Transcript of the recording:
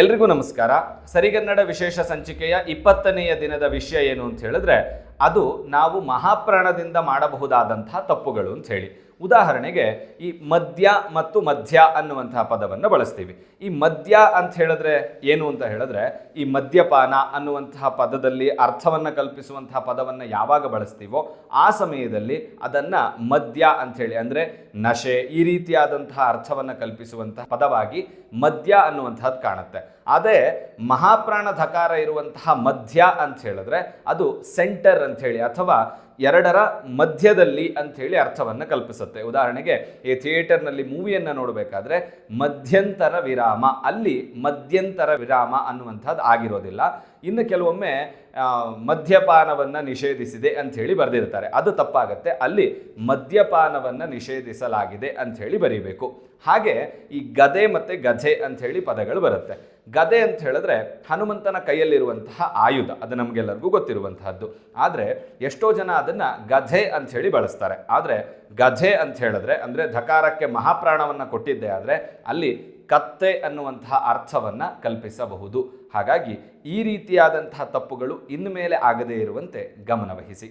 ಎಲ್ರಿಗೂ ನಮಸ್ಕಾರ. ಸರಿಗನ್ನಡ ವಿಶೇಷ ಸಂಚಿಕೆಯ ಇಪ್ಪತ್ತನೆಯ ದಿನದ ವಿಷಯ ಏನು ಅಂತ ಹೇಳಿದ್ರೆ ಅದು ನಾವು ಮಹಾಪ್ರಾಣದಿಂದ ಮಾಡಬಹುದಾದಂತಹ ತಪ್ಪುಗಳು ಅಂತ ಹೇಳಿ. ಉದಾಹರಣೆಗೆ ಈ ಮದ್ಯ ಮತ್ತು ಮಧ್ಯ ಅನ್ನುವಂತಹ ಪದವನ್ನು ಬಳಸ್ತೀವಿ. ಈ ಮದ್ಯ ಅಂತ ಹೇಳಿದ್ರೆ ಏನು ಅಂತ ಹೇಳಿದ್ರೆ ಈ ಮದ್ಯಪಾನ ಅನ್ನುವಂತಹ ಪದದಲ್ಲಿ ಅರ್ಥವನ್ನು ಕಲ್ಪಿಸುವಂತಹ ಪದವನ್ನು ಯಾವಾಗ ಬಳಸ್ತೀವೋ ಆ ಸಮಯದಲ್ಲಿ ಅದನ್ನು ಮದ್ಯ ಅಂತ ಹೇಳಿ. ಅಂದರೆ ನಶೆ ಈ ರೀತಿಯಾದಂತಹ ಅರ್ಥವನ್ನು ಕಲ್ಪಿಸುವಂತಹ ಪದವಾಗಿ ಮದ್ಯ ಅನ್ನುವಂಥದ್ದು ಕಾಣುತ್ತೆ. ಅದೇ ಮಹಾಪ್ರಾಣ ಧಕಾರ ಇರುವಂತಹ ಮಧ್ಯ ಅಂತ ಹೇಳಿದ್ರೆ ಅದು ಸೆಂಟರ್ ಅಂತ ಹೇಳಿ ಅಥವಾ ಎರಡರ ಮಧ್ಯದಲ್ಲಿ ಅಂಥೇಳಿ ಅರ್ಥವನ್ನು ಕಲ್ಪಿಸುತ್ತೆ. ಉದಾಹರಣೆಗೆ, ಈ ಥಿಯೇಟರ್ನಲ್ಲಿ ಮೂವಿಯನ್ನು ನೋಡಬೇಕಾದ್ರೆ ಮಧ್ಯಂತರ ವಿರಾಮ, ಅಲ್ಲಿ ಮಧ್ಯಂತರ ವಿರಾಮ ಅನ್ನುವಂಥದ್ದು ಆಗಿರೋದಿಲ್ಲ. ಇನ್ನು ಕೆಲವೊಮ್ಮೆ ಮದ್ಯಪಾನವನ್ನು ನಿಷೇಧಿಸಿದೆ ಅಂಥೇಳಿ ಬರೆದಿರ್ತಾರೆ. ಅದು ತಪ್ಪಾಗತ್ತೆ. ಅಲ್ಲಿ ಮದ್ಯಪಾನವನ್ನು ನಿಷೇಧಿಸಲಾಗಿದೆ ಅಂಥೇಳಿ ಬರೀಬೇಕು. ಹಾಗೆ ಈ ಗದೆ ಮತ್ತು ಗಧೆ ಅಂಥೇಳಿ ಪದಗಳು ಬರುತ್ತೆ. ಗದೆ ಅಂತ ಹೇಳಿದ್ರೆ ಹನುಮಂತನ ಕೈಯಲ್ಲಿರುವಂತಹ ಆಯುಧ, ಅದು ನಮಗೆಲ್ಲರಿಗೂ ಗೊತ್ತಿರುವಂತಹದ್ದು. ಆದರೆ ಎಷ್ಟೋ ಜನ ಅದನ್ನು ಗಧೆ ಅಂತ ಹೇಳಿ ಬಳಸ್ತಾರೆ. ಆದರೆ ಗಧೆ ಅಂತ ಹೇಳಿದ್ರೆ, ಅಂದರೆ ಧಕಾರಕ್ಕೆ ಮಹಾಪ್ರಾಣವನ್ನು ಕೊಟ್ಟಿದ್ದೆ ಆದರೆ ಅಲ್ಲಿ ಕತ್ತೆ ಅನ್ನುವಂತಹ ಅರ್ಥವನ್ನು ಕಲ್ಪಿಸಬಹುದು. ಹಾಗಾಗಿ ಈ ರೀತಿಯಾದಂತಹ ತಪ್ಪುಗಳು ಇನ್ನು ಮೇಲೆ ಆಗದೇ ಇರುವಂತೆ ಗಮನವಹಿಸಿ.